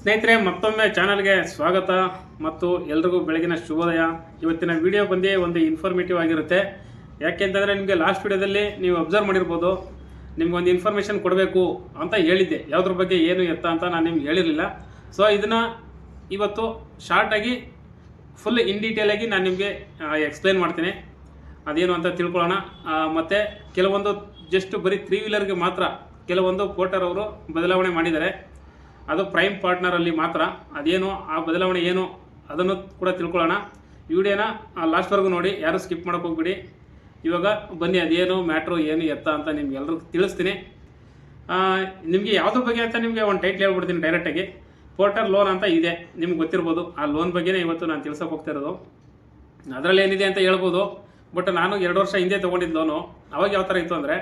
ಸ್ನೇಹಿತರೆ, ಮತ್ತೊಮ್ಮೆ ಚಾನಲ್ಗೆ ಸ್ವಾಗತ ಮತ್ತು ಎಲ್ರಿಗೂ ಬೆಳಗಿನ ಶುಭೋದಯ. ಇವತ್ತಿನ ವಿಡಿಯೋ ಬಂದು ಒಂದು ಇನ್ಫಾರ್ಮೇಟಿವ್ ಆಗಿರುತ್ತೆ. ಯಾಕೆಂತಂದರೆ ನಿಮಗೆ ಲಾಸ್ಟ್ ವಿಡಿಯೋದಲ್ಲಿ ನೀವು ಅಬ್ಸರ್ವ್ ಮಾಡಿರ್ಬೋದು. ನಿಮ್ಗೆ ಒಂದು ಇನ್ಫಾರ್ಮೇಷನ್ ಕೊಡಬೇಕು ಅಂತ ಹೇಳಿದ್ದೆ. ಯಾವುದ್ರ ಬಗ್ಗೆ ಏನು ಎತ್ತ ಅಂತ ನಾನು ನಿಮ್ಗೆ ಹೇಳಿರಲಿಲ್ಲ. ಸೊ ಇದನ್ನು ಇವತ್ತು ಶಾರ್ಟಾಗಿ ಫುಲ್ ಇನ್ ಡೀಟೇಲಾಗಿ ನಾನು ನಿಮಗೆ ಎಕ್ಸ್ಪ್ಲೈನ್ ಮಾಡ್ತೀನಿ. ಅದೇನು ಅಂತ ತಿಳ್ಕೊಳ್ಳೋಣ. ಮತ್ತೆ ಕೆಲವೊಂದು ಜಸ್ಟ್ ಬರೀ ತ್ರೀ ವೀಲರ್ಗೆ ಮಾತ್ರ ಕೆಲವೊಂದು ಪೋಟರ್ ಅವರು ಬದಲಾವಣೆ ಮಾಡಿದ್ದಾರೆ. ಅದು ಪ್ರೈಮ್ ಪಾರ್ಟ್ನರಲ್ಲಿ ಮಾತ್ರ ಅದೇನು, ಆ ಬದಲಾವಣೆ ಏನು ಅದನ್ನು ಕೂಡ ತಿಳ್ಕೊಳ್ಳೋಣ. ವಿಡಿಯೋನ ಲಾಸ್ಟ್ವರೆಗೂ ನೋಡಿ, ಯಾರು ಸ್ಕಿಪ್ ಮಾಡೋಕೆ ಹೋಗ್ಬಿಡಿ. ಇವಾಗ ಬನ್ನಿ, ಅದೇನು ಮ್ಯಾಟ್ರು ಏನು ಎತ್ತ ಅಂತ ನಿಮ್ಗೆ ಎಲ್ರಿಗೂ ತಿಳಿಸ್ತೀನಿ. ನಿಮಗೆ ಯಾವುದ್ರ ಬಗ್ಗೆ ಅಂತ ನಿಮಗೆ ಒಂದು ಟೈಟ್ಲ್ ಹೇಳ್ಬಿಡ್ತೀನಿ ಡೈರೆಕ್ಟಾಗಿ ಪೋರ್ಟರ್ ಲೋನ್ ಅಂತ ಇದೆ, ನಿಮ್ಗೆ ಗೊತ್ತಿರ್ಬೋದು. ಆ ಲೋನ್ ಬಗ್ಗೆನೇ ಇವತ್ತು ನಾನು ತಿಳ್ಸೋಕೆ ಹೋಗ್ತಿರೋದು ಅದರಲ್ಲಿ ಏನಿದೆ ಅಂತ ಹೇಳ್ಬೋದು. ಬಟ್ ನಾನು ಎರಡು ವರ್ಷ ಹಿಂದೆ ತೊಗೊಂಡಿದ್ದು ಲೋನು ಅವಾಗ ಯಾವ ಥರ ಇತ್ತು ಅಂದರೆ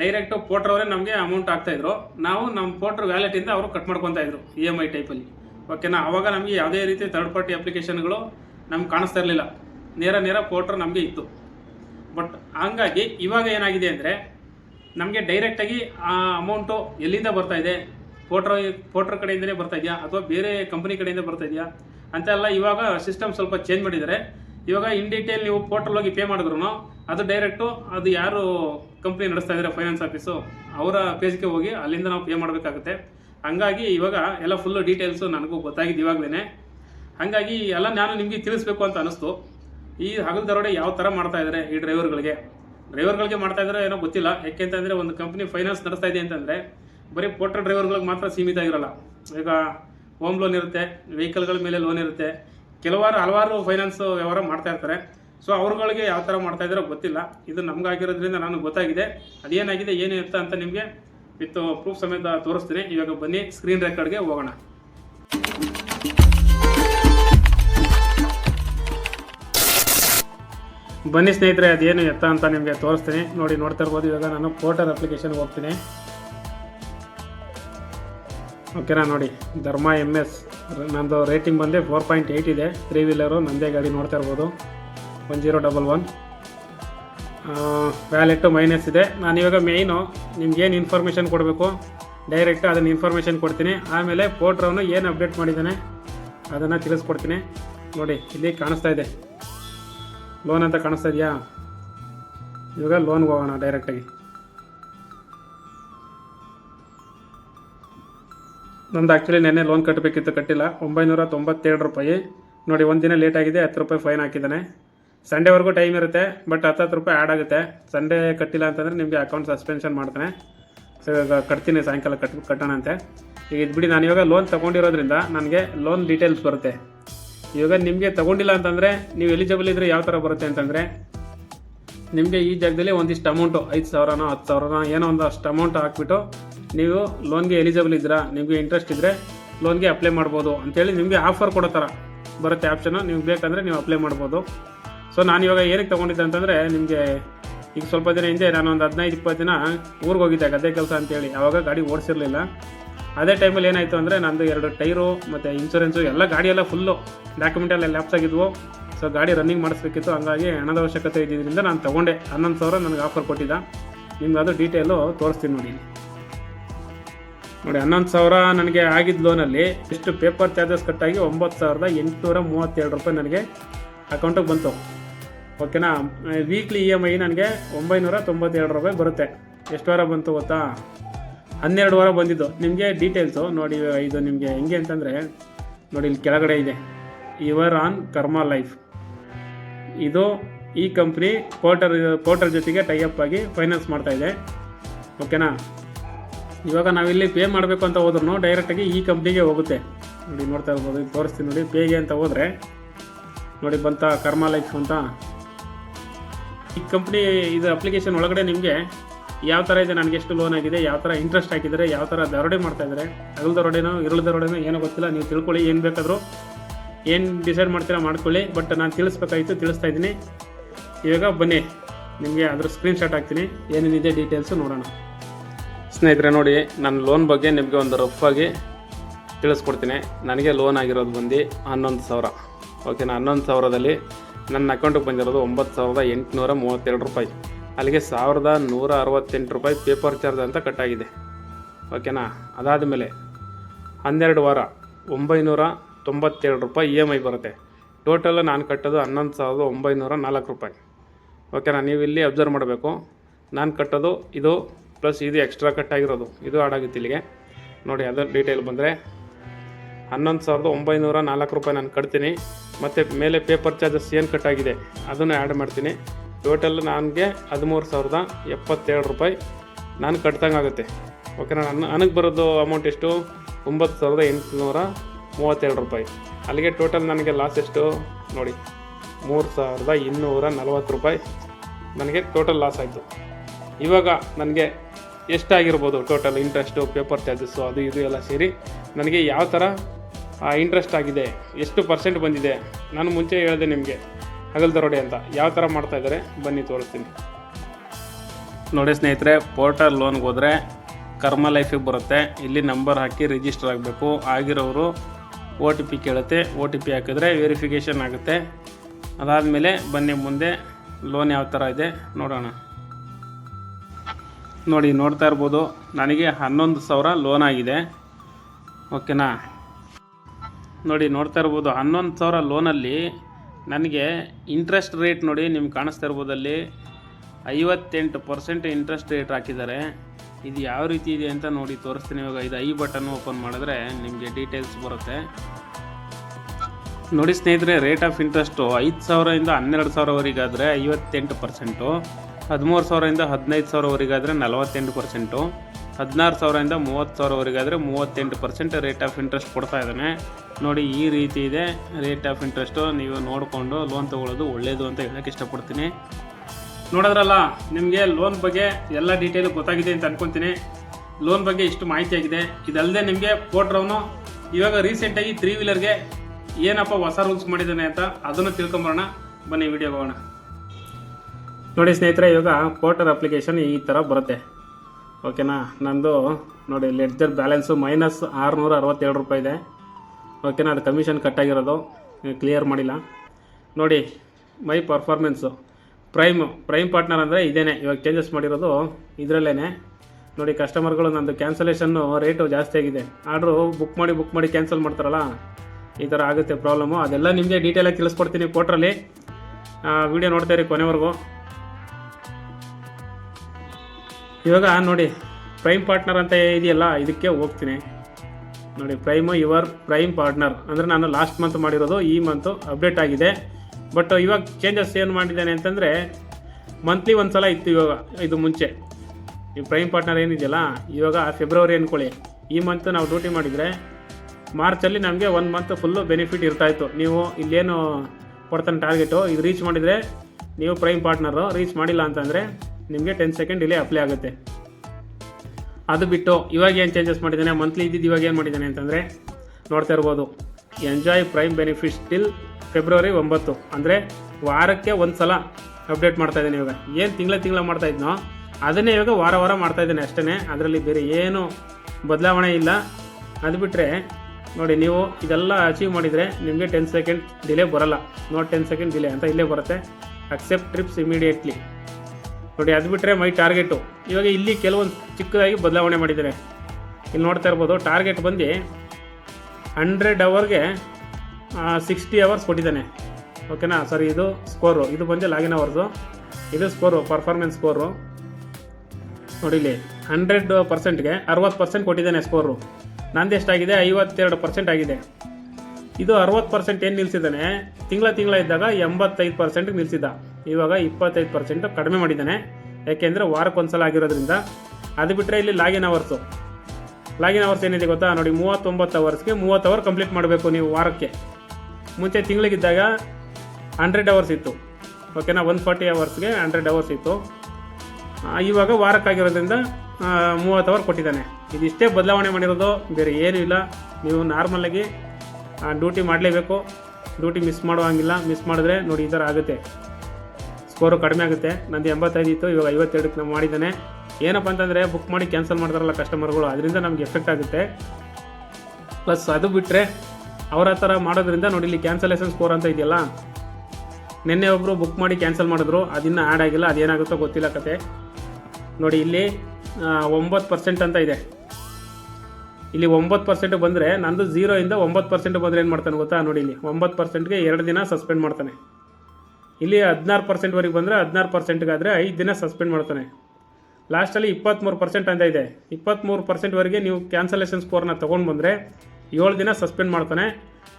ಡೈರೆಕ್ಟು ಪೋಟ್ರ್ ಅವರೇ ನಮಗೆ ಅಮೌಂಟ್ ಆಗ್ತಾಯಿದ್ರು ನಾವು ನಮ್ಮ ಪೋಟ್ರ್ ವ್ಯಾಲೆಟಿಂದ ಅವರು ಕಟ್ ಮಾಡ್ಕೊತಾ ಇದ್ರು ಇ ಎಂ ಐ ಟೈಪಲ್ಲಿ ಓಕೆನಾ ಅವಾಗ ನಮಗೆ ಯಾವುದೇ ರೀತಿ ಥರ್ಡ್ ಪಾರ್ಟಿ ಅಪ್ಲಿಕೇಶನ್ಗಳು ನಮ್ಗೆ ಕಾಣಿಸ್ತಾ ಇರಲಿಲ್ಲ. ನೇರ ನೇರ ಪೋಟ್ರ್ ನಮಗೆ ಇತ್ತು. ಬಟ್ ಹಂಗಾಗಿ ಇವಾಗ ಏನಾಗಿದೆ ಅಂದರೆ, ನಮಗೆ ಡೈರೆಕ್ಟಾಗಿ ಆ ಅಮೌಂಟು ಎಲ್ಲಿಂದ ಬರ್ತಾ ಇದೆ? ಪೋಟ್ರ್ ಪೋಟ್ರ್ ಕಡೆಯಿಂದಲೇ ಬರ್ತಾ ಇದೆಯಾ? ಅಥವಾ ಬೇರೆ ಕಂಪ್ನಿ ಕಡೆಯಿಂದ ಬರ್ತಾ ಇದೆಯಾ? ಅಂತೆಲ್ಲ ಇವಾಗ ಸಿಸ್ಟಮ್ ಸ್ವಲ್ಪ ಚೇಂಜ್ ಮಾಡಿದ್ದಾರೆ. ಇವಾಗ ಇನ್ ಡೀಟೇಲ್ ನೀವು ಪೋರ್ಟಲ್ ಹೋಗಿ ಪೇ ಮಾಡಿದ್ರು ಅದು ಡೈರೆಕ್ಟು, ಅದು ಯಾರು ಕಂಪ್ನಿ ನಡೆಸ್ತಾ ಇದ್ದಾರೆ ಫೈನಾನ್ಸ್ ಆಫೀಸು ಅವರ ಪೇಜ್ಗೆ ಹೋಗಿ ಅಲ್ಲಿಂದ ನಾವು ಪೇ ಮಾಡಬೇಕಾಗುತ್ತೆ. ಹಂಗಾಗಿ ಇವಾಗ ಎಲ್ಲ ಫುಲ್ಲು ಡೀಟೇಲ್ಸು ನನಗೂ ಗೊತ್ತಾಗಿದ್ದು ಇವಾಗಲೇ ಹಾಗಾಗಿ ಎಲ್ಲ ನಾನು ನಿಮಗೆ ತಿಳಿಸ್ಬೇಕು ಅಂತ ಅನಿಸ್ತು. ಈ ಹಗಲು ದರೋಡೆ ಯಾವ ಥರ ಮಾಡ್ತಾ ಇದ್ದಾರೆ ಈ ಡ್ರೈವರ್ಗಳಿಗೆ ಡ್ರೈವರ್ಗಳಿಗೆ ಮಾಡ್ತಾ ಇದ್ದಾರೆ ಏನೋ ಗೊತ್ತಿಲ್ಲ. ಯಾಕೆಂತಂದರೆ ಒಂದು ಕಂಪ್ನಿ ಫೈನಾನ್ಸ್ ನಡೆಸ್ತಾ ಇದೆ ಅಂತಂದರೆ ಬರೀ ಪೋಟ್ರ ಡ್ರೈವರ್ಗಳಿಗೆ ಮಾತ್ರ ಸೀಮಿತ ಆಗಿರಲ್ಲ. ಈಗ ಹೋಮ್ ಲೋನ್ ಇರುತ್ತೆ ವೆಹಿಕಲ್ಗಳ ಮೇಲೆ ಲೋನ್ ಇರುತ್ತೆ. ಕೆಲವಾರು ಹಲವಾರು ಫೈನಾನ್ಸ್ ವ್ಯವಹಾರ ಮಾಡ್ತಾ ಇರ್ತಾರೆ. ಸೊ ಅವ್ರುಗಳಿಗೆ ಯಾವ ಥರ ಮಾಡ್ತಾ ಇದ್ದಾರೋ ಗೊತ್ತಿಲ್ಲ. ಇದು ನಮ್ಗಾಗಿರೋದ್ರಿಂದ ನನಗೆ ಗೊತ್ತಾಗಿದೆ. ಅದೇನಾಗಿದೆ, ಏನು ಇರ್ತಾ ಅಂತ ನಿಮಗೆ ವಿತ್ ಪ್ರೂಫ್ ಸಮೇತ ತೋರಿಸ್ತೀನಿ. ಇವಾಗ ಬನ್ನಿ ಸ್ಕ್ರೀನ್ ರೆಕಾರ್ಡ್ಗೆ ಹೋಗೋಣ. ಬನ್ನಿ ಸ್ನೇಹಿತರೆ, ಅದೇನು ಎತ್ತ ಅಂತ ನಿಮಗೆ ತೋರಿಸ್ತೀನಿ. ನೋಡಿ, ನೋಡ್ತಾ ಇರ್ಬೋದು, ಇವಾಗ ನಾನು ಪೋರ್ಟಲ್ ಅಪ್ಲಿಕೇಶನ್ಗೆ ಹೋಗ್ತೀನಿ. ಓಕೆನಾ ನೋಡಿ ಧರ್ಮ ಎಂ ಎಸ್ ನಂದು ರೇಟಿಂಗ್ ಬಂದೆ ಫೋರ್ ಪಾಯಿಂಟ್ ಏಯ್ಟ್ ಇದೆ. ತ್ರೀ ವೀಲರು ನಂದೇ ಗಾಡಿ ನೋಡ್ತಾ ಇರ್ಬೋದು. One zero double one wallet minus ಇದೆ. ನಾನು ಇವಾಗ ಮೇಯ್ನು ನಿಮ್ಗೇನು ಇನ್ಫಾರ್ಮೇಷನ್ ಕೊಡಬೇಕು? ಡೈರೆಕ್ಟ್ ಅದನ್ನು ಇನ್ಫಾರ್ಮೇಷನ್ ಕೊಡ್ತೀನಿ. ಆಮೇಲೆ ಪೋರ್ಟ್ರವನು ಏನು ಅಪ್ಡೇಟ್ ಮಾಡಿದ್ದಾನೆ, ಅದನ್ನು ತಿಳಿಸ್ಕೊಡ್ತೀನಿ. ನೋಡಿ, ಇಲ್ಲಿ ಕಾಣಿಸ್ತಾ ಇದೆ. ಲೋನ್ ಅಂತ ಕಾಣಿಸ್ತಾ ಇದೆಯಾ? ಇವಾಗ ಲೋನ್ಗೆ ಹೋಗೋಣ ಡೈರೆಕ್ಟಾಗಿ ನಂದು ಆ್ಯಕ್ಚುಲಿ ನೆನ್ನೆ ಲೋನ್ ಕಟ್ಟಬೇಕಿತ್ತು ಕಟ್ಟಿಲ್ಲ. ಒಂಬೈನೂರ ತೊಂಬತ್ತೇಳು ರೂಪಾಯಿ. ನೋಡಿ, ಒಂದು ದಿನ ಲೇಟ್ ಆಗಿದೆ, ಹತ್ತು ರೂಪಾಯಿ ಫೈನ್ ಹಾಕಿದ್ದಾನೆ. ಸಂಡೇವರೆಗೂ ಟೈಮ್ ಇರುತ್ತೆ ಬಟ್ ಹತ್ತು ಹತ್ತು ರೂಪಾಯಿ ಆ್ಯಡ್ ಆಗುತ್ತೆ. ಸಂಡೇ ಕಟ್ಟಿಲ್ಲ ಅಂತಂದರೆ ನಿಮಗೆ ಅಕೌಂಟ್ ಸಸ್ಪೆನ್ಷನ್ ಮಾಡ್ತಾನೆ. ಸೊ ಇವಾಗ ಕಟ್ತೀನಿ, ಸಾಯಂಕಾಲ ಕಟ್ ಕಟ್ಟೋಣ ಅಂತೆ ಈಗ ಇದು ಬಿಡಿ, ನಾನು ಇವಾಗ ಲೋನ್ ತೊಗೊಂಡಿರೋದ್ರಿಂದ ನನಗೆ ಲೋನ್ ಡೀಟೇಲ್ಸ್ ಬರುತ್ತೆ. ಇವಾಗ ನಿಮಗೆ ತೊಗೊಂಡಿಲ್ಲ ಅಂತಂದರೆ ನೀವು ಎಲಿಜಿಬಲ್ ಇದ್ದರೆ ಯಾವ ಥರ ಬರುತ್ತೆ ಅಂತಂದರೆ, ನಿಮಗೆ ಈ ಜಾಗದಲ್ಲಿ ಒಂದಿಷ್ಟು ಅಮೌಂಟು ಐದು ಸಾವಿರನೋ, ಹತ್ತು ಸಾವಿರನೋ, ಏನೋ ಒಂದು ಅಷ್ಟು ಅಮೌಂಟ್ ಹಾಕ್ಬಿಟ್ಟು ನೀವು ಲೋನ್ಗೆ ಎಲಿಜಿಬಲ್ ಇದ್ದೀರಾ, ನಿಮಗೆ ಇಂಟ್ರೆಸ್ಟ್ ಇದ್ದರೆ ಲೋನ್ಗೆ ಅಪ್ಲೈ ಮಾಡ್ಬೋದು. ಅಂತೇಳಿ ನಿಮಗೆ ಆಫರ್ ಕೊಡೋ ಥರ ಬರುತ್ತೆ ಆಪ್ಷನು ನೀವು ಬೇಕಂದರೆ ನೀವು ಅಪ್ಲೈ ಮಾಡ್ಬೋದು. ಸೊ ನಾನು ಇವಾಗ ಏನಕ್ಕೆ ತೊಗೊಂಡಿದ್ದೆ ಅಂತಂದರೆ, ನಿಮಗೆ ಈಗ ಸ್ವಲ್ಪ ದಿನ ಹಿಂದೆ ನಾನು ಒಂದು ಹದಿನೈದು, ಇಪ್ಪತ್ತು ದಿನ ಊರಿಗೆ ಹೋಗಿದ್ದೆ, ಗದ್ದೆ ಕೆಲಸ ಅಂತೇಳಿ. ಆವಾಗ ಗಾಡಿ ಓಡಿಸಿರಲಿಲ್ಲ. ಅದೇ ಟೈಮಲ್ಲಿ ಏನಾಯಿತು ಅಂದರೆ, ನಂದು ಎರಡು ಟೈರು ಮತ್ತು ಇನ್ಶೂರೆನ್ಸು ಎಲ್ಲ ಗಾಡಿಯೆಲ್ಲ ಫುಲ್ಲು ಡಾಕ್ಯುಮೆಂಟೆಲ್ಲ ಲ್ಯಾಪ್ಸ್ ಆಗಿದ್ವು. ಸೊ ಗಾಡಿ ರನ್ನಿಂಗ್ ಮಾಡಿಸ್ಬೇಕಿತ್ತು. ಹಂಗಾಗಿ ಹಣದ ಅವಶ್ಯಕತೆ ಇದ್ದಿದ್ದರಿಂದ ನಾನು ತೊಗೊಂಡೆ. ಹನ್ನೊಂದು ಸಾವಿರ ನನಗೆ ಆಫರ್ ಕೊಟ್ಟಿದ್ದ. ನಿಮ್ಗೆ ಅದು ಡೀಟೇಲು ತೋರಿಸ್ತೀನಿ ನೋಡಿ ನೋಡಿ, ಹನ್ನೊಂದು ಸಾವಿರ ನನಗೆ ಆಗಿದ್ದ ಲೋನಲ್ಲಿ ಇಷ್ಟು ಪೇಪರ್ ಚಾರ್ಜಸ್ ಕಟ್ಟಾಗಿ ಒಂಬತ್ತು ಸಾವಿರದ ಎಂಟುನೂರ ಮೂವತ್ತೇಳು ರೂಪಾಯಿ ನನಗೆ ಅಕೌಂಟಿಗೆ ಬಂತು. ಓಕೆನಾ? ವೀಕ್ಲಿ ಇ ಎಂ ಐ ನನಗೆ ಒಂಬೈನೂರ ತೊಂಬತ್ತೆರಡು ರೂಪಾಯಿ ಬರುತ್ತೆ. ಎಷ್ಟು ವಾರ ಬಂತು ಗೊತ್ತಾ? ಹನ್ನೆರಡು ವಾರ ಬಂದಿದ್ದು. ನಿಮಗೆ ಡೀಟೇಲ್ಸು ನೋಡಿ, ಇದು ನಿಮಗೆ ಹೆಂಗೆ ಅಂತಂದರೆ, ನೋಡಿ ಇಲ್ಲಿ ಕೆಳಗಡೆ ಇದೆ. ಯುವರ್ ಆನ್ ಕರ್ಮ ಲೈಫ್ ಇದು ಈ ಕಂಪ್ನಿ ಪೋರ್ಟರ್ ಪೋರ್ಟರ್ ಜೊತೆಗೆ ಟೈಅಪ್ ಆಗಿ ಫೈನಾನ್ಸ್ ಮಾಡ್ತಾ ಇದೆ. ಓಕೆನಾ? ಇವಾಗ ನಾವಿಲ್ಲಿ ಪೇ ಮಾಡಬೇಕು ಅಂತ ಹೋದ್ರೂ ಡೈರೆಕ್ಟಾಗಿ ಈ ಕಂಪ್ನಿಗೆ ಹೋಗುತ್ತೆ. ನೋಡಿ ನೋಡ್ತಾ ಇರ್ಬೋದು, ತೋರಿಸ್ತೀನಿ ನೋಡಿ ಪೇಗೆ ಅಂತ ಹೋದರೆ, ನೋಡಿ ಬಂತ ಕರ್ಮ ಲೈಫ್ ಅಂತ. ಈ ಕಂಪ್ನಿ ಇದು ಅಪ್ಲಿಕೇಶನ್ ಒಳಗಡೆ ನಿಮಗೆ ಯಾವ ಥರ ಇದೆ, ನನಗೆ ಎಷ್ಟು ಲೋನ್ ಆಗಿದೆ, ಯಾವ ಥರ ಇಂಟ್ರೆಸ್ಟ್ ಹಾಕಿದರೆ ಯಾವ ಥರ ದರೋಡೆ ಮಾಡ್ತಾ ಇದ್ದಾರೆ ಅಗಲ ದರೋಡೆನೋ ಇರುಳು ದರೋಡೆನೋ ಏನೋ ಗೊತ್ತಿಲ್ಲ, ನೀವು ತಿಳ್ಕೊಳ್ಳಿ, ಏನು ಬೇಕಾದರೂ ಏನು ಡಿಸೈಡ್ ಮಾಡ್ತೀರಾ ಮಾಡ್ಕೊಳ್ಳಿ ಬಟ್ ನಾನು ತಿಳಿಸ್ಬೇಕಾಗಿತ್ತು ತಿಳಿಸ್ತಾ ಇದ್ದೀನಿ. ಇವಾಗ ಬನ್ನಿ, ನಿಮಗೆ ಅದ್ರ ಸ್ಕ್ರೀನ್ಶಾಟ್ ಹಾಕ್ತೀನಿ ಏನೇನಿದೆ ಡೀಟೇಲ್ಸು ನೋಡೋಣ. ಸ್ನೇಹಿತರೆ ನೋಡಿ ನನ್ನ ಲೋನ್ ಬಗ್ಗೆ ನಿಮಗೆ ಒಂದು ರಫಾಗಿ ತಿಳಿಸ್ಕೊಡ್ತೀನಿ. ನನಗೆ ಲೋನ್ ಆಗಿರೋದು ಬಂದು ಹನ್ನೊಂದು ಸಾವಿರ. ಓಕೆನಾ ಹನ್ನೊಂದು ಸಾವಿರದಲ್ಲಿ ನನ್ನ ಅಕೌಂಟಿಗೆ ಬಂದಿರೋದು ಒಂಬತ್ತು ಸಾವಿರದ ಎಂಟುನೂರ ಮೂವತ್ತೆರಡು ರೂಪಾಯಿ. ಅಲ್ಲಿಗೆ ಸಾವಿರದ ನೂರ ಅರವತ್ತೆಂಟು ರೂಪಾಯಿ ಪೇಪರ್ ಚಾರ್ಜ್ ಅಂತ ಕಟ್ಟಾಗಿದೆ ಓಕೆನಾ ಅದಾದ ಮೇಲೆ ಹನ್ನೆರಡು ವಾರ ಒಂಬೈನೂರ ತೊಂಬತ್ತೇಳು ರೂಪಾಯಿ ಇ ಎಂ ಐ ಬರುತ್ತೆ. ಟೋಟಲ್ ನಾನು ಕಟ್ಟೋದು ಹನ್ನೊಂದು ಸಾವಿರದ ಒಂಬೈನೂರ ನಾಲ್ಕು ರೂಪಾಯಿ. ಓಕೆನಾ ನೀವು ಇಲ್ಲಿ ಅಬ್ಸರ್ವ್ ಮಾಡಬೇಕು. ನಾನು ಕಟ್ಟೋದು ಇದು ಪ್ಲಸ್ ಇದು ಎಕ್ಸ್ಟ್ರಾ ಕಟ್ಟಾಗಿರೋದು ಇದು ಆಡಾಗಿತ್ತು ಇಲ್ಲಿಗೆ. ನೋಡಿ ಅದರ ಡೀಟೇಲ್ ಬಂದರೆ. ಹನ್ನೊಂದು ಸಾವಿರದ ಒಂಬೈನೂರ ನಾಲ್ಕು ರೂಪಾಯಿ ನಾನು ಕಟ್ತೀನಿ. ಮತ್ತು ಮೇಲೆ ಪೇಪರ್ ಚಾರ್ಜಸ್ ಏನು ಕಟ್ಟಾಗಿದೆ ಅದನ್ನು ಆ್ಯಡ್ ಮಾಡ್ತೀನಿ. ಟೋಟಲ್ ನನಗೆ ಹದಿಮೂರು ಸಾವಿರದ ಎಪ್ಪತ್ತೇಳು ರೂಪಾಯಿ ನಾನು ಕಟ್ದಂಗೆ ಆಗುತ್ತೆ. ಓಕೆನಾ ನನ್ನ ನನಗೆ ಬರೋದು ಅಮೌಂಟ್ ಎಷ್ಟು? ಒಂಬತ್ತು ಸಾವಿರದ ಎಂಟುನೂರ ಮೂವತ್ತೆರಡು ರೂಪಾಯಿ. ಅಲ್ಲಿಗೆ ಟೋಟಲ್ ನನಗೆ ಲಾಸ್ ಎಷ್ಟು? ನೋಡಿ, ಮೂರು ಸಾವಿರದ ಇನ್ನೂರ ನಲವತ್ತು ರೂಪಾಯಿ ನನಗೆ ಟೋಟಲ್ ಲಾಸ್ ಆಯಿತು. ಇವಾಗ ನನಗೆ ಎಷ್ಟಾಗಿರ್ಬೋದು ಟೋಟಲ್ ಇಂಟ್ರೆಸ್ಟು ಪೇಪರ್ ಚಾರ್ಜಸ್ಸು ಅದು ಇದು ಎಲ್ಲ ಸೇರಿ? ನನಗೆ ಯಾವ ಥರ ಇಂಟ್ರೆಸ್ಟ್ ಆಗಿದೆ, ಎಷ್ಟು ಪರ್ಸೆಂಟ್ ಬಂದಿದೆ, ನಾನು ಮುಂಚೆ ಹೇಳಿದೆ ನಿಮಗೆ. ಹಗಲ್ ದರೋಡೆ ಅಂತ. ಯಾವ ಥರ ಮಾಡ್ತಾ ಇದ್ದಾರೆ, ಬನ್ನಿ ತೋರಿಸ್ತೀನಿ. ನೋಡಿ ಸ್ನೇಹಿತರೆ ಪೋರ್ಟಲ್ ಲೋನ್ಗೆ ಹೋದರೆ ಕರ್ಮ ಲೈಫಿಗೆ ಬರುತ್ತೆ. ಇಲ್ಲಿ ನಂಬರ್ ಹಾಕಿ ರಿಜಿಸ್ಟರ್ ಆಗಬೇಕು. ಆಗಿರೋರು ಓ ಟಿ ಪಿ ಕೇಳುತ್ತೆ. ಓ ಟಿ ಪಿ ಹಾಕಿದ್ರೆ ವೆರಿಫಿಕೇಷನ್ ಆಗುತ್ತೆ. ಅದಾದಮೇಲೆ ಬನ್ನಿ ಮುಂದೆ ಲೋನ್ ಯಾವ ಥರ ಇದೆ, ನೋಡೋಣ. ನೋಡಿ, ನೋಡ್ತಾ ಇರ್ಬೋದು. ನನಗೆ ಹನ್ನೊಂದು ಸಾವಿರ ಲೋನ್ ಆಗಿದೆ. ಓಕೆನಾ ನೋಡಿ ನೋಡ್ತಾ ಇರ್ಬೋದು. ಹನ್ನೊಂದು ಸಾವಿರ ಲೋನಲ್ಲಿ ನನಗೆ ಇಂಟ್ರೆಸ್ಟ್ ರೇಟ್ ನೋಡಿ ನಿಮ್ಗೆ ಕಾಣಿಸ್ತಾ ಇರ್ಬೋದು ಅಲ್ಲಿ. ಐವತ್ತೆಂಟು ಪರ್ಸೆಂಟ್ ಇಂಟ್ರೆಸ್ಟ್ ರೇಟ್ ಹಾಕಿದ್ದಾರೆ. ಇದು ಯಾವ ರೀತಿ ಇದೆ ಅಂತ ನೋಡಿ ತೋರಿಸ್ತೀನಿ ಇವಾಗ. ಇದು ಐ ಬಟನ್ ಓಪನ್ ಮಾಡಿದ್ರೆ ನಿಮಗೆ ಡೀಟೇಲ್ಸ್ ಬರುತ್ತೆ. ನೋಡಿ ಸ್ನೇಹಿತರೆ ರೇಟ್ ಆಫ್ ಇಂಟ್ರೆಸ್ಟು ಐದು ಸಾವಿರದಿಂದ ಹನ್ನೆರಡು ಸಾವಿರವರೆಗಾದರೆ ಐವತ್ತೆಂಟು ಪರ್ಸೆಂಟು ಹದಿಮೂರು ಸಾವಿರದಿಂದ ಹದಿನೈದು ಸಾವಿರವರೆಗಾದರೆ ನಲವತ್ತೆಂಟು ಪರ್ಸೆಂಟು ಹದಿನಾರು ಸಾವಿರದಿಂದ ಮೂವತ್ತು ಸಾವಿರವರೆಗಾದರೆ ಮೂವತ್ತೆಂಟು ಪರ್ಸೆಂಟ್ ರೇಟ್ ಆಫ್ ಇಂಟ್ರೆಸ್ಟ್ ಕೊಡ್ತಾ ಇದ್ದಾನೆ. ನೋಡಿ, ಈ ರೀತಿ ಇದೆ. ರೇಟ್ ಆಫ್ ಇಂಟ್ರೆಸ್ಟು ನೀವು ನೋಡಿಕೊಂಡು ಲೋನ್ ತೊಗೊಳ್ಳೋದು ಒಳ್ಳೆಯದು ಅಂತ ಹೇಳೋಕ್ಕೆ ಇಷ್ಟಪಡ್ತೀನಿ. ನೋಡಿದ್ರಲ್ಲ, ನಿಮಗೆ ಲೋನ್ ಬಗ್ಗೆ ಎಲ್ಲ ಡೀಟೇಲು ಗೊತ್ತಾಗಿದೆ ಅಂತ ಅನ್ಕೊಂತೀನಿ. ಲೋನ್ ಬಗ್ಗೆ ಇಷ್ಟು ಮಾಹಿತಿ ಆಗಿದೆ. ಇದಲ್ಲದೆ ನಿಮಗೆ ಪೋಟ್ರವನು ಇವಾಗ ರೀಸೆಂಟಾಗಿ ತ್ರೀ ವೀಲರ್ಗೆ ಏನಪ್ಪ ಹೊಸ ರೂಲ್ಸ್ ಮಾಡಿದ್ದಾನೆ ಅಂತ ಅದನ್ನು ತಿಳ್ಕೊಂಬರೋಣ. ಬನ್ನಿ ವಿಡಿಯೋ ನೋಡಿ ಸ್ನೇಹಿತರೆ, ಇವಾಗ ಪೋರ್ಟರ್ ಅಪ್ಲಿಕೇಶನ್ ಈ ಥರ ಬರುತ್ತೆ. ಓಕೆನಾ? ನಂದು ನೋಡಿ ಲೆಡ್ಜರ್ ಬ್ಯಾಲೆನ್ಸು ಮೈನಸ್ ಆರುನೂರ ಅರವತ್ತೇಳು ರೂಪಾಯಿ ಇದೆ. ಓಕೆನಾ? ಅದು ಕಮಿಷನ್ ಕಟ್ಟಾಗಿರೋದು ಕ್ಲಿಯರ್ ಮಾಡಿಲ್ಲ. ನೋಡಿ my performance prime prime partner ಅಂದರೆ ಇದೇನೆ. ಇವಾಗ ಚೇಂಜಸ್ ಮಾಡಿರೋದು ಇದರಲ್ಲೇ ನೋಡಿ ಕಸ್ಟಮರ್ಗಳು ನಂದು ಕ್ಯಾನ್ಸಲೇಷನ್ನು ರೇಟು ಜಾಸ್ತಿ ಆಗಿದೆ. ಆರ್ಡ್ರು ಬುಕ್ ಮಾಡಿ ಬುಕ್ ಮಾಡಿ ಕ್ಯಾನ್ಸಲ್ ಮಾಡ್ತಾರಲ್ಲ, ಈ ಥರ ಆಗುತ್ತೆ ಪ್ರಾಬ್ಲಮ್ಮು ಅದೆಲ್ಲ ನಿಮಗೆ ಡೀಟೇಲಾಗಿ ತಿಳಿಸ್ಕೊಡ್ತೀನಿ ಪೋಟ್ರಲ್ಲಿ ವಿಡಿಯೋ ನೋಡ್ತಾ ಇರಿ ಕೊನೆವರೆಗೂ. ಇವಾಗ ನೋಡಿ ಪ್ರೈಮ್ ಪಾರ್ಟ್ನರ್ ಅಂತ ಇದೆಯಲ್ಲ, ಇದಕ್ಕೆ ಹೋಗ್ತೀನಿ. ನೋಡಿ ಪ್ರೈಮು ಯುವರ್ ಪ್ರೈಮ್ ಪಾರ್ಟ್ನರ್ ಅಂದರೆ ನಾನು ಲಾಸ್ಟ್ ಮಂತ್ ಮಾಡಿರೋದು, ಈ ಮಂತು ಅಪ್ಡೇಟ್ ಆಗಿದೆ. ಬಟ್ ಇವಾಗ ಚೇಂಜಸ್ ಏನು ಮಾಡಿದ್ದೇನೆ ಅಂತಂದರೆ ಮಂತ್ಲಿ ಒಂದು ಸಲ ಇತ್ತು ಇವಾಗ, ಇದು ಮುಂಚೆ. ಈ ಪ್ರೈಮ್ ಪಾರ್ಟ್ನರ್ ಏನಿದೆಯಲ್ಲ, ಇವಾಗ ಫೆಬ್ರವರಿ ಅಂದ್ಕೊಳ್ಳಿ ಈ ಮಂತ್ ನಾವು ಡ್ಯೂಟಿ ಮಾಡಿದರೆ ಮಾರ್ಚಲ್ಲಿ ನಮಗೆ ಒಂದು ಮಂತ್ ಫುಲ್ಲು ಬೆನಿಫಿಟ್ ಇರ್ತಾಯಿತ್ತು ನೀವು ಇಲ್ಲೇನು ಕೊಡ್ತಾನೆ ಟಾರ್ಗೆಟು ಇದು ರೀಚ್ ಮಾಡಿದರೆ, ನೀವು ಪ್ರೈಮ್ ಪಾರ್ಟ್ನರು ರೀಚ್ ಮಾಡಿಲ್ಲ ಅಂತಂದರೆ ನಿಮಗೆ ಟೆನ್ ಸೆಕೆಂಡ್ ಡಿಲೇ ಅಪ್ಲೈ ಆಗುತ್ತೆ. ಅದು ಬಿಟ್ಟು ಇವಾಗ ಏನು ಚೇಂಜಸ್ ಮಾಡಿದ್ದಾನೆ? ಮಂತ್ಲಿ ಇದ್ದಿದ್ದು ಇವಾಗ ಏನು ಮಾಡಿದ್ದಾನೆ ಅಂತಂದರೆ ನೋಡ್ತಾ ಇರ್ಬೋದು. Enjoy prime benefit still February ಒಂಬತ್ತು. ಅಂದರೆ ವಾರಕ್ಕೆ ಒಂದು ಸಲ ಅಪ್ಡೇಟ್ ಮಾಡ್ತಾ ಇದ್ದೀನಿ ಇವಾಗ. ಏನು ತಿಂಗಳ ತಿಂಗಳ ಮಾಡ್ತಾ ಇದ್ನೋ, ಅದನ್ನೇ ಇವಾಗ ವಾರ ವಾರ ಮಾಡ್ತಾ ಅಷ್ಟೇ ಅದರಲ್ಲಿ ಬೇರೆ ಏನು ಬದಲಾವಣೆ ಇಲ್ಲ. ಅದು ಬಿಟ್ಟರೆ ನೋಡಿ ನೀವು ಇದೆಲ್ಲ ಅಚೀವ್ ಮಾಡಿದರೆ ನಿಮಗೆ ಟೆನ್ ಸೆಕೆಂಡ್ ಡಿಲೇ ಬರೋಲ್ಲ. ನೋಟ್ ಟೆನ್ ಸೆಕೆಂಡ್ ಡಿಲೇ ಅಂತ ಇಲ್ಲೇ ಬರುತ್ತೆ. ಅಕ್ಸೆಪ್ಟ್ ಟ್ರಿಪ್ಸ್ ಇಮಿಡಿಯೇಟ್ಲಿ ನೋಡಿ, ಅದು ಬಿಟ್ಟರೆ ಮೈ ಟಾರ್ಗೆಟು. ಇವಾಗ ಇಲ್ಲಿ ಕೆಲವೊಂದು ಚಿಕ್ಕದಾಗಿ ಬದಲಾವಣೆ ಮಾಡಿದ್ದಾರೆ. ಇಲ್ಲಿ ನೋಡ್ತಾ ಇರ್ಬೋದು, ಟಾರ್ಗೆಟ್ ಬಂದು ಹಂಡ್ರೆಡ್ ಅವರ್ಗೆ ಸಿಕ್ಸ್ಟಿ ಅವರ್ಸ್ ಕೊಟ್ಟಿದ್ದಾನೆ. ಓಕೆನಾ? ಸರಿ, ಇದು ಸ್ಕೋರು. ಇದು ಬಂದು ಲಾಗಿನ್ ಅವರ್ಸು. ಇದು ಸ್ಕೋರು, ಪರ್ಫಾರ್ಮೆನ್ಸ್ ಸ್ಕೋರು. ನೋಡಿ ಇಲ್ಲಿ, ಹಂಡ್ರೆಡ್ ಪರ್ಸೆಂಟ್ಗೆ ಅರವತ್ತು ಪರ್ಸೆಂಟ್ ಕೊಟ್ಟಿದ್ದಾನೆ ಸ್ಕೋರು. ನಂದು ಎಷ್ಟಾಗಿದೆ ಐವತ್ತೆರಡು ಪರ್ಸೆಂಟ್ ಆಗಿದೆ. ಇದು ಅರವತ್ತು ಪರ್ಸೆಂಟ್ ಏನು ನಿಲ್ಸಿದ್ದಾನೆ? ತಿಂಗಳ ತಿಂಗಳ ಇದ್ದಾಗ ಎಂಬತ್ತೈದು ಪರ್ಸೆಂಟ್ಗೆ ನಿಲ್ಸಿದ್ದ. ಇವಾಗ ಇಪ್ಪತ್ತೈದು ಪರ್ಸೆಂಟ್ ಕಡಿಮೆ ಮಾಡಿದ್ದಾನೆ. ಯಾಕೆಂದರೆ ವಾರಕ್ಕೊಂದ್ಸಲ ಆಗಿರೋದ್ರಿಂದ. ಅದು ಬಿಟ್ಟರೆ ಇಲ್ಲಿ ಲಾಗಿನ್ ಅವರ್ಸು ಲಾಗಿನ್ ಅವರ್ಸ್ ಏನಿದೆ ಗೊತ್ತಾ? ನೋಡಿ, ಮೂವತ್ತೊಂಬತ್ತು ಅವರ್ಸ್ಗೆ ಮೂವತ್ತು ಅವರ್ ಕಂಪ್ಲೀಟ್ ಮಾಡಬೇಕು ನೀವು ವಾರಕ್ಕೆ. ಮುಂಚೆ ತಿಂಗಳಿಗಿದ್ದಾಗ ಹಂಡ್ರೆಡ್ ಅವರ್ಸ್ ಇತ್ತು. ಓಕೆನಾ ಒನ್ ಫಾರ್ಟಿ ಅವರ್ಸ್ಗೆ ಹಂಡ್ರೆಡ್ ಅವರ್ಸ್ ಇತ್ತು. ಇವಾಗ ವಾರಕ್ಕಾಗಿರೋದ್ರಿಂದ ಮೂವತ್ತು ಅವರ್ ಕೊಟ್ಟಿದ್ದಾನೆ. ಇದಿಷ್ಟೇ ಬದಲಾವಣೆ ಮಾಡಿರೋದು, ಬೇರೆ ಏನೂ ಇಲ್ಲ. ನೀವು ನಾರ್ಮಲಾಗಿ ಡ್ಯೂಟಿ ಮಾಡಲೇಬೇಕು. ಡ್ಯೂಟಿ ಮಿಸ್ ಮಾಡೋ ಹಂಗಿಲ್ಲ ಮಿಸ್ ಮಾಡಿದ್ರೆ ನೋಡಿ ಈ ಥರ ಆಗುತ್ತೆ. ಸ್ಕೋರು ಕಡಿಮೆ ಆಗುತ್ತೆ. ನಂದು ಎಂಬತ್ತೈದು ಇತ್ತು, ಇವಾಗ ಐವತ್ತೆರಡಕ್ಕೆ ನಾವು ಮಾಡಿದ್ದಾನೆ. ಏನಪ್ಪ ಅಂತಂದರೆ ಬುಕ್ ಮಾಡಿ ಕ್ಯಾನ್ಸಲ್ ಮಾಡ್ತಾರಲ್ಲ ಕಸ್ಟಮರ್ಗಳು ಅದರಿಂದ ನಮ್ಗೆ ಎಫೆಕ್ಟ್ ಆಗುತ್ತೆ. ಪ್ಲಸ್ ಅದು ಬಿಟ್ಟರೆ ಅವರ ಥರ ಮಾಡೋದ್ರಿಂದ ನೋಡಿ ಇಲ್ಲಿ ಕ್ಯಾನ್ಸಲೇಷನ್ ಸ್ಕೋರ್ ಅಂತ ಇದೆಯಲ್ಲ, ನಿನ್ನೆ ಒಬ್ಬರು ಬುಕ್ ಮಾಡಿ ಕ್ಯಾನ್ಸಲ್ ಮಾಡಿದ್ರು ಅದಿನ್ನ ಆ್ಯಡ್ ಆಗಿಲ್ಲ ಅದೇನಾಗುತ್ತೋ ಗೊತ್ತಿಲ್ಲ ಕತೆ. ನೋಡಿ ಇಲ್ಲಿ ಒಂಬತ್ತು ಪರ್ಸೆಂಟ್ ಅಂತ ಇದೆ. ಇಲ್ಲಿ ಒಂಬತ್ತು ಪರ್ಸೆಂಟ್ ಬಂದರೆ ನಂದು ಝೀರೋಯಿಂದ ಒಂಬತ್ತು ಪರ್ಸೆಂಟ್ ಬಂದರೆ ಏನು ಮಾಡ್ತಾನೆ ಗೊತ್ತಾ? ನೋಡಿ ಇಲ್ಲಿ, ಒಂಬತ್ತು ಪರ್ಸೆಂಟ್ಗೆ ಎರಡು ದಿನ ಸಸ್ಪೆಂಡ್ ಮಾಡ್ತಾನೆ. ಇಲ್ಲಿ ಹದಿನಾರು ಪರ್ಸೆಂಟ್ವರೆಗೆ ಬಂದರೆ ಹದಿನಾರು ಪರ್ಸೆಂಟ್ಗಾದರೆ ಐದು ದಿನ ಸಸ್ಪೆಂಡ್ ಮಾಡ್ತಾನೆ. ಲಾಸ್ಟಲ್ಲಿ ಇಪ್ಪತ್ತ್ಮೂರು ಪರ್ಸೆಂಟ್ ಅಂತ ಇದೆ. ಇಪ್ಪತ್ತ್ಮೂರು ಪರ್ಸೆಂಟ್ವರೆಗೆ ನೀವು ಕ್ಯಾನ್ಸಲೇಷನ್ ಸ್ಕೋರ್ನ ತೊಗೊಂಡು ಬಂದರೆ ಏಳು ದಿನ ಸಸ್ಪೆಂಡ್ ಮಾಡ್ತಾನೆ.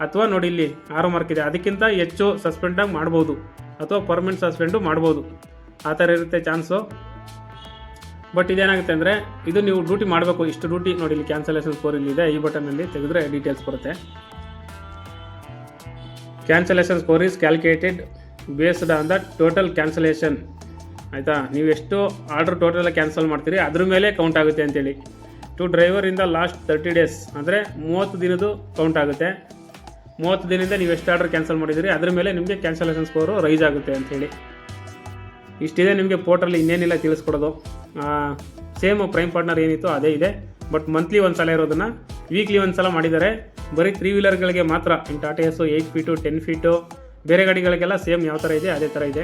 ಅಥವಾ ನೋಡಿ ಇಲ್ಲಿ ಆರು ಮಾರ್ಕ್ ಇದೆ. ಅದಕ್ಕಿಂತ ಹೆಚ್ಚು ಸಸ್ಪೆಂಡಾಗಿ ಮಾಡ್ಬೋದು. ಅಥವಾ ಪರ್ಮನೆಂಟ್ ಸಸ್ಪೆಂಡು ಮಾಡ್ಬೋದು. ಆ ಥರ ಇರುತ್ತೆ ಚಾನ್ಸು ಬಟ್ ಇದೇನಾಗುತ್ತೆ ಅಂದರೆ ಇದು ನೀವು ಡ್ಯೂಟಿ ಮಾಡಬೇಕು. ಇಷ್ಟು ಡ್ಯೂಟಿ ನೋಡಿ ಇಲ್ಲಿ ಕ್ಯಾನ್ಸಲೇಷನ್ ಸ್ಕೋರ್ ಇಲ್ಲಿದೆ ಈ ಬಟನಲ್ಲಿ ತೆಗೆದ್ರೆ ಡೀಟೇಲ್ಸ್ ಬರುತ್ತೆ. Cancellation score is calculated based on the total cancellation ಆಯಿತಾ? ನೀವು ಎಷ್ಟು ಆರ್ಡ್ರ್ ಟೋಟಲ್ ಕ್ಯಾನ್ಸಲ್ ಮಾಡ್ತೀರಿ, ಅದ್ರ ಮೇಲೆ ಕೌಂಟ್ ಆಗುತ್ತೆ ಅಂತೇಳಿ. ಟು ಡ್ರೈವರ್ ಇಂದ ಲಾಸ್ಟ್ ತರ್ಟಿ ಡೇಸ್ ಅಂದರೆ ಮೂವತ್ತು ದಿನದ್ದು ಕೌಂಟ್ ಆಗುತ್ತೆ. ಮೂವತ್ತು ದಿನದಿಂದ ನೀವು ಎಷ್ಟು ಆರ್ಡರ್ ಕ್ಯಾನ್ಸಲ್ ಮಾಡಿದ್ದೀರಿ, ಅದ್ರ ಮೇಲೆ ನಿಮಗೆ ಕ್ಯಾನ್ಸಲೇಷನ್ ಸ್ಕೋರು ರೈಸ್ ಆಗುತ್ತೆ ಅಂಥೇಳಿ ಇಷ್ಟಿದೆ ನಿಮಗೆ ಪೋರ್ಟಲ್ಲಿ ಇನ್ನೇನಿಲ್ಲ ತಿಳಿಸ್ಕೊಡೋದು. ಸೇಮ್ ಪ್ರೈಮ್ ಪಾರ್ಟ್ನರ್ ಏನಿತ್ತು ಅದೇ ಇದೆ. ಬಟ್ ಮಂತ್ಲಿ ಒಂದು ಸಲ ಇರೋದನ್ನು ವೀಕ್ಲಿ ಒಂದು ಸಲ ಮಾಡಿದ್ದಾರೆ. ಬರೀ ತ್ರೀ ವೀಲರ್ಗಳಿಗೆ ಮಾತ್ರ, in Tata S eight feet ten feet ಬೇರೆ ಗಾಡಿಗಳಿಗೆಲ್ಲ ಸೇಮ್ ಯಾವ ಥರ ಇದೆ, ಅದೇ ಥರ ಇದೆ.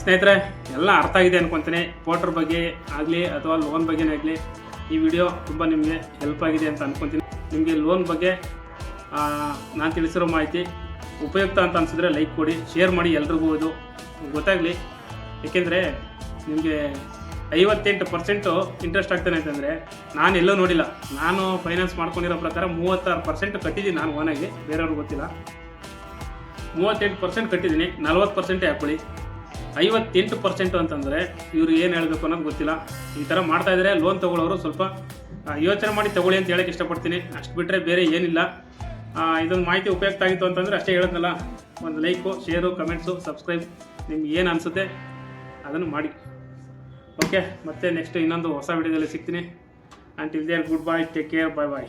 ಸ್ನೇಹಿತರೆ, ಎಲ್ಲ ಅರ್ಥ ಆಗಿದೆ ಅನ್ಕೊತೀನಿ. ಪೋಟ್ರ್ ಬಗ್ಗೆ ಆಗಲಿ ಅಥವಾ ಲೋನ್ ಬಗ್ಗೆನೇ ಆಗಲಿ, ಈ ವಿಡಿಯೋ ತುಂಬ ನಿಮಗೆ ಹೆಲ್ಪ್ ಆಗಿದೆ ಅಂತ ಅನ್ಕೊತೀನಿ. ನಿಮಗೆ ಲೋನ್ ಬಗ್ಗೆ ನಾನು ತಿಳಿಸಿರೋ ಮಾಹಿತಿ ಉಪಯುಕ್ತ ಅಂತ ಅನಿಸಿದ್ರೆ ಲೈಕ್ ಕೊಡಿ ಶೇರ್ ಮಾಡಿ ಎಲ್ರಿಗೂ ಇದು ಗೊತ್ತಾಗಲಿ. ಏಕೆಂದರೆ ನಿಮಗೆ ಐವತ್ತೆಂಟು ಪರ್ಸೆಂಟು ಇಂಟ್ರೆಸ್ಟ್ ಆಗ್ತಾನೆ ಅಂತಂದರೆ ನಾನು ಎಲ್ಲೂ ನೋಡಿಲ್ಲ. ನಾನು ಫೈನಾನ್ಸ್ ಮಾಡ್ಕೊಂಡಿರೋ ಪ್ರಕಾರ ಮೂವತ್ತಾರು ಪರ್ಸೆಂಟ್ ಕಟ್ಟಿದ್ದೀನಿ ನಾನು ಓನಾಗಿ ಬೇರೆಯವ್ರಿಗೆ ಗೊತ್ತಿಲ್ಲ. ಮೂವತ್ತೆಂಟು ಪರ್ಸೆಂಟ್ ಕಟ್ಟಿದ್ದೀನಿ, ನಲ್ವತ್ತು ಪರ್ಸೆಂಟ್ ಹಾಕೊಳ್ಳಿ ಐವತ್ತೆಂಟು ಪರ್ಸೆಂಟು ಅಂತಂದರೆ ಇವ್ರು ಏನು ಹೇಳಬೇಕು ಅನ್ನೋದು ಗೊತ್ತಿಲ್ಲ. ಈ ಥರ ಮಾಡ್ತಾ ಇದ್ದಾರೆ ಲೋನ್ ತೊಗೊಳ್ಳೋರು ಸ್ವಲ್ಪ ಯೋಚನೆ ಮಾಡಿ ತಗೊಳ್ಳಿ ಅಂತ ಹೇಳಕ್ಕೆ ಇಷ್ಟಪಡ್ತೀನಿ. ಅಷ್ಟು ಬಿಟ್ಟರೆ ಬೇರೆ ಏನಿಲ್ಲ. ಇದೊಂದು ಮಾಹಿತಿ ಉಪಯುಕ್ತ ಆಗಿತ್ತು ಅಂತಂದರೆ ಅಷ್ಟೇ ಹೇಳಿದ್ನಲ್ಲ. ಒಂದು ಲೈಕು ಶೇರು ಕಮೆಂಟ್ಸು ಸಬ್ಸ್ಕ್ರೈಬ್ ನಿಮ್ಗೆ ಏನು ಅನಿಸುತ್ತೆ ಅದನ್ನು ಮಾಡಿ. ಓಕೆ ಮತ್ತೆ ನೆಕ್ಸ್ಟ್ ಇನ್ನೊಂದು ಹೊಸ ವಿಡಿಯೋದಲ್ಲಿ ಸಿಗ್ತೀನಿ. And till there good bye take care bye bye